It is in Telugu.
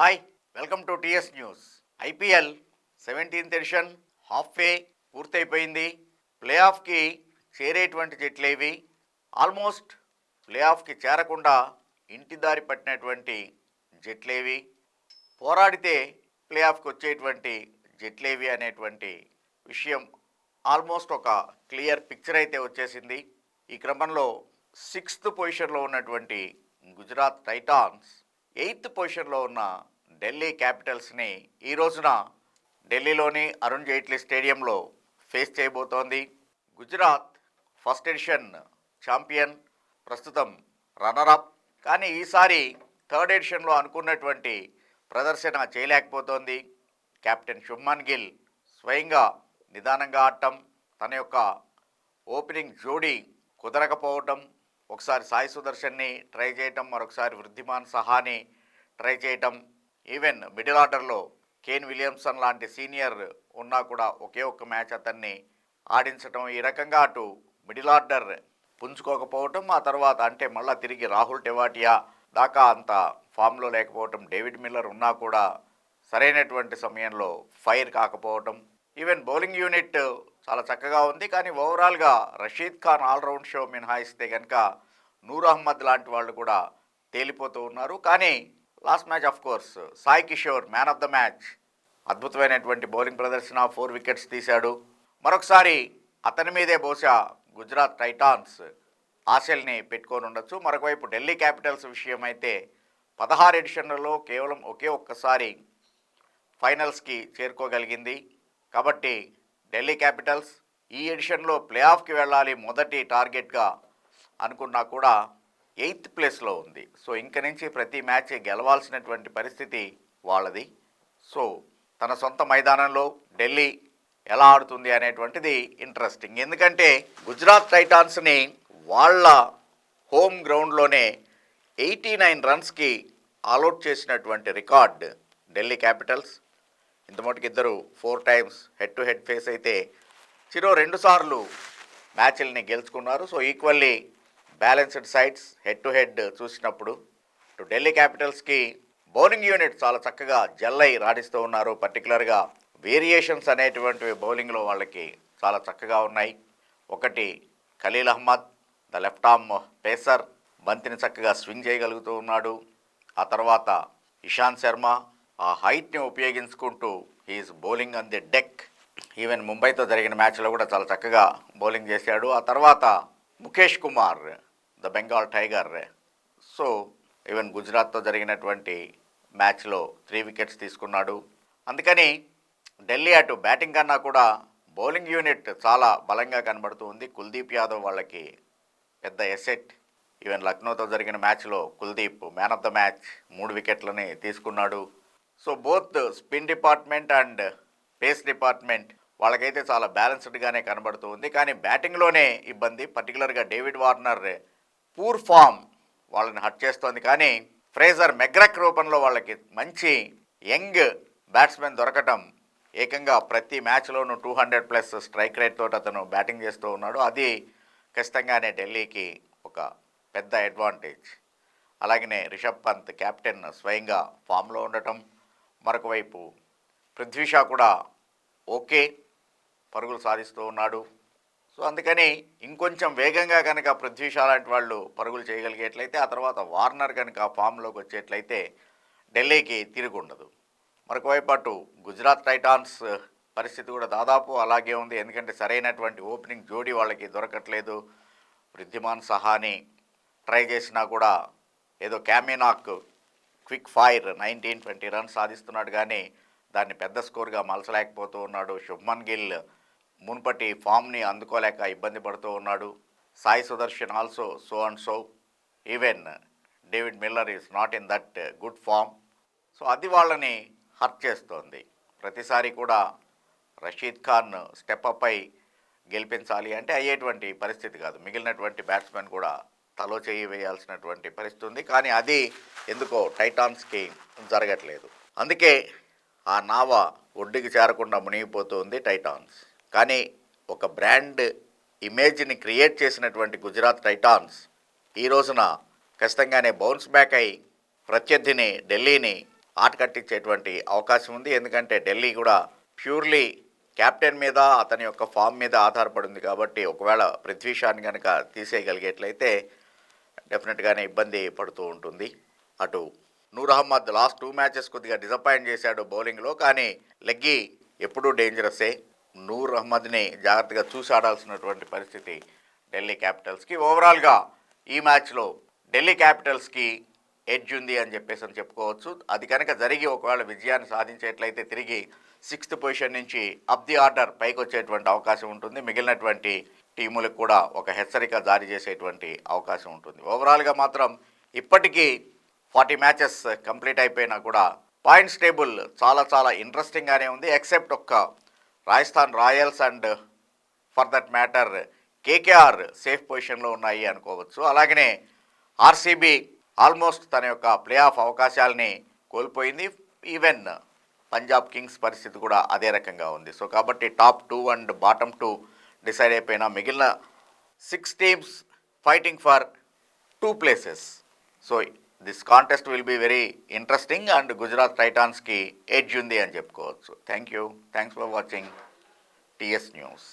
Hi welcome to TS news IPL seventeenth edition half way పూర్తయిపోయింది. ప్లే ఆఫ్కి చేరేటువంటి జట్లేవి ఆల్మోస్ట్ ప్లే ఆఫ్కి చేరకుండా ఇంటి దారి పట్టినటువంటి జట్లేవి పోరాడితే ప్లే ఆఫ్కి వచ్చేటువంటి జట్లేవి అనేటువంటి విషయం ఆల్మోస్ట్ ఒక క్లియర్ పిక్చర్ అయితే వచ్చేసింది. ఈ క్రమంలో సిక్స్త్ పొజిషన్లో ఉన్నటువంటి గుజరాత్ టైటాన్స్ ఎయిత్ పొజిషన్లో ఉన్న ఢిల్లీ క్యాపిటల్స్ని ఈ రోజున ఢిల్లీలోని అరుణ్ జైట్లీ స్టేడియంలో ఫేస్ చేయబోతోంది. గుజరాత్ ఫస్ట్ ఎడిషన్ ఛాంపియన్ ప్రస్తుతం రన్నరప్. కానీ ఈసారి థర్డ్ ఎడిషన్లో అనుకున్నటువంటి ప్రదర్శన చేయలేకపోతోంది. కెప్టెన్ శుభ్మన్ గిల్ స్వయంగా నిదానంగా ఆడటం తన యొక్క ఓపెనింగ్ జోడీ కుదరకపోవటం ఒకసారి సాయి సుదర్శన్ని ట్రై చేయటం మరొకసారి వృద్ధిమాన్ సహాని ట్రై చేయటం. ఈవెన్ మిడిల్ ఆర్డర్లో కేన్ విలియమ్సన్ లాంటి సీనియర్ ఉన్నా కూడా ఒకే ఒక్క మ్యాచ్ అతన్ని ఆడించటం. ఈ రకంగా అటు మిడిల్ ఆర్డర్ పుంజుకోకపోవటం ఆ తర్వాత అంటే మళ్ళా తిరిగి రాహుల్ టెవాటియా దాకా అంత ఫామ్లో లేకపోవటం డేవిడ్ మిల్లర్ ఉన్నా కూడా సరైనటువంటి సమయంలో ఫైర్ కాకపోవటం. ఈవెన్ బౌలింగ్ యూనిట్ చాలా చక్కగా ఉంది. కానీ ఓవరాల్గా రషీద్ ఖాన్ ఆల్రౌండ్ షో మినహాయిస్తే కనుక నూర్ అహ్మద్ లాంటి వాళ్ళు కూడా తేలిపోతూ ఉన్నారు. కానీ last match of course Sai Kishore man of the match అద్భుతమైనటువంటి బౌలింగ్ ప్రదర్శన ఫోర్ వికెట్స్ తీశాడు. మరొకసారి అతని మీదే బహుశా గుజరాత్ టైటాన్స్ ఆశల్ని పెట్టుకొని ఉండొచ్చు. మరొకవైపు ఢిల్లీ క్యాపిటల్స్ విషయం అయితే పదహారు ఎడిషన్లలో కేవలం ఒకే ఒక్కసారి ఫైనల్స్కి చేరుకోగలిగింది. కాబట్టి ఢిల్లీ క్యాపిటల్స్ ఈ ఎడిషన్లో ప్లే ఆఫ్కి వెళ్ళాలి మొదటి టార్గెట్గా అనుకున్నా కూడా ఎయిత్ ప్లేస్లో ఉంది. సో ఇంక నుంచి ప్రతి మ్యాచ్ గెలవాల్సినటువంటి పరిస్థితి వాళ్ళది. సో తన సొంత మైదానంలో ఢిల్లీ ఎలా ఆడుతుంది అనేటువంటిది ఇంట్రెస్టింగ్ ఎందుకంటే గుజరాత్ టైటాన్స్ని వాళ్ళ హోమ్ గ్రౌండ్లోనే ఎయిటీ నైన్ రన్స్కి ఆల్అౌట్ చేసినటువంటి రికార్డ్ ఢిల్లీ క్యాపిటల్స్. ఇంతమటుకు ఇద్దరు four times head to head face అయితే చిరో రెండు సార్లు మ్యాచ్ల్ని గెలుచుకున్నారు. So equally balanced sides head to head చూసినప్పుడు టు ఢిల్లీ క్యాపిటల్స్కి బౌలింగ్ యూనిట్ చాలా చక్కగా జల్లై రాణిస్తూ ఉన్నారు. పర్టికులర్గా వేరియేషన్స్ అనేటువంటివి బౌలింగ్లో వాళ్ళకి చాలా చక్కగా ఉన్నాయి. ఒకటి Khaleel Ahmed the left arm pacer బంతిని చక్కగా స్వింగ్ చేయగలుగుతూ ఉన్నాడు. ఆ తర్వాత ఇషాంత్ శర్మ ఆ హైట్ని ఉపయోగించుకుంటూ he's bowling on the deck. Even ముంబైతో జరిగిన మ్యాచ్లో కూడా చాలా చక్కగా బౌలింగ్ చేశాడు. ఆ తర్వాత Mukesh Kumar the Bengal tiger. So even గుజరాత్తో జరిగినటువంటి మ్యాచ్లో త్రీ వికెట్స్ తీసుకున్నాడు. అందుకని ఢిల్లీ అటు బ్యాటింగ్ కన్నా కూడా బౌలింగ్ యూనిట్ చాలా బలంగా కనబడుతూ ఉంది. కుల్దీప్ యాదవ్ వాళ్ళకి పెద్ద ఎసెట్. ఈవెన్ లక్నోతో జరిగిన మ్యాచ్లో Kuldeep man of the match మూడు వికెట్లని తీసుకున్నాడు. So both spin department and pace department వాళ్ళకైతే చాలా బ్యాలెన్స్డ్గానే కనబడుతూ ఉంది. కానీ బ్యాటింగ్లోనే ఇబ్బంది. పర్టికులర్గా డేవిడ్ వార్నర్ పూర్ ఫామ్ వాళ్ళని హట్ చేస్తోంది. కానీ ఫ్రేజర్ మెగ్రక్ రూపంలో వాళ్ళకి మంచి యంగ్ బ్యాట్స్మెన్ దొరకటం ఏకంగా ప్రతి మ్యాచ్లోనూ two hundred plus strike rate తోటి అతను బ్యాటింగ్ చేస్తూ ఉన్నాడు. అది ఖచ్చితంగానే ఢిల్లీకి ఒక పెద్ద అడ్వాంటేజ్. అలాగనే రిషబ్ పంత్ కెప్టెన్ స్వయంగా ఫామ్లో ఉండటం. మరొక వైపు కూడా ఓకే. పరుగులు సాధిస్తూ ఉన్నాడు. సో అందుకని ఇంకొంచెం వేగంగా కనుక పృథ్వీ షా లాంటి వాళ్ళు పరుగులు చేయగలిగేట్లయితే ఆ తర్వాత వార్నర్ కనుక ఫామ్లోకి వచ్చేట్లయితే ఢిల్లీకి తిరిగి ఉండదు. మరొక అటు గుజరాత్ టైటాన్స్ పరిస్థితి కూడా దాదాపు అలాగే ఉంది. ఎందుకంటే సరైనటువంటి ఓపెనింగ్ జోడీ వాళ్ళకి దొరకట్లేదు. వృద్ధిమాన్ సహాని ట్రై చేసినా కూడా ఏదో క్యామినాక్ quick fire nineteen twenty runs సాధిస్తున్నాడు. కానీ దాన్ని పెద్ద స్కోర్గా మలచలేకపోతూ ఉన్నాడు శుభ్మన్ గిల్. మునుపటి ఫామ్ని అందుకోలేక ఇబ్బంది పడుతూ ఉన్నాడు. Sai Sudharsan also so and so even David Miller is not in that good form so అది వాళ్ళని హర్ట్ చేస్తోంది. ప్రతిసారి కూడా రషీద్ ఖాన్ స్టెప్ అప్ అయి గెలిపించాలి అంటే అయ్యేటువంటి పరిస్థితి కాదు. మిగిలినటువంటి బ్యాట్స్మెన్ కూడా తలో చేయి వేయాల్సినటువంటి పరిస్థితి ఉంది. కానీ అది ఎందుకో టైటాన్స్కి జరగట్లేదు. అందుకే ఆ నావ ఒడ్డుకి చేరకుండా మునిగిపోతుంది టైటాన్స్ కానీ ఒక బ్రాండ్ ఇమేజ్ని క్రియేట్ చేసినటువంటి గుజరాత్ టైటాన్స్ ఈ రోజున ఖచ్చితంగానే బౌన్స్ బ్యాక్ అయి ప్రత్యర్థిని ఢిల్లీని ఆట కట్టించేటువంటి అవకాశం ఉంది. ఎందుకంటే ఢిల్లీ కూడా ప్యూర్లీ క్యాప్టెన్ మీద అతని యొక్క ఫామ్ మీద ఆధారపడింది కాబట్టి ఒకవేళ పృథ్వీషాన్ని కనుక తీసేయగలిగేట్లయితే డెఫినెట్గానే ఇబ్బంది పడుతూ ఉంటుంది. అటు Noor Ahmad last two matches కొద్దిగా డిసప్పాయింట్ చేశాడు బౌలింగ్లో కానీ లెగ్గి ఎప్పుడూ డేంజరస్సే నూర్ అహ్మద్ని జాగ్రత్తగా చూసి ఆడాల్సినటువంటి పరిస్థితి ఢిల్లీ క్యాపిటల్స్కి. ఓవరాల్గా ఈ మ్యాచ్లో ఢిల్లీ క్యాపిటల్స్కి ఎడ్జ్ ఉంది అని చెప్పేసి అని చెప్పుకోవచ్చు. అది కనుక జరిగి ఒకవేళ విజయాన్ని సాధించేట్లయితే తిరిగి సిక్స్త్ పొజిషన్ నుంచి అప్ ది ఆర్డర్ పైకి వచ్చేటువంటి అవకాశం ఉంటుంది. మిగిలినటువంటి టీములకు కూడా ఒక హెచ్చరిక జారీ చేసేటువంటి అవకాశం ఉంటుంది. ఓవరాల్గా మాత్రం ఇప్పటికీ ఫార్టీ మ్యాచెస్ కంప్లీట్ అయిపోయినా కూడా పాయింట్స్ టేబుల్ చాలా చాలా ఇంట్రెస్టింగ్గానే ఉంది ఎక్సెప్ట్ ఒక్క Rajasthan Royals and for that matter KKR safe పొజిషన్లో ఉన్నాయి అనుకోవచ్చు. అలాగనే ఆర్సీబీ ఆల్మోస్ట్ తన యొక్క ప్లే ఆఫ్ అవకాశాలని కోల్పోయింది. ఈవెన్ పంజాబ్ కింగ్స్ పరిస్థితి కూడా అదే రకంగా ఉంది. సో కాబట్టి top two and bottom two decide అయిపోయిన మిగిలిన six teams fighting for two places. So this contest will be very interesting and Gujarat టైటాన్స్కి edge ఉంది అని చెప్పుకోవచ్చు. Thank you thanks for watching TS news.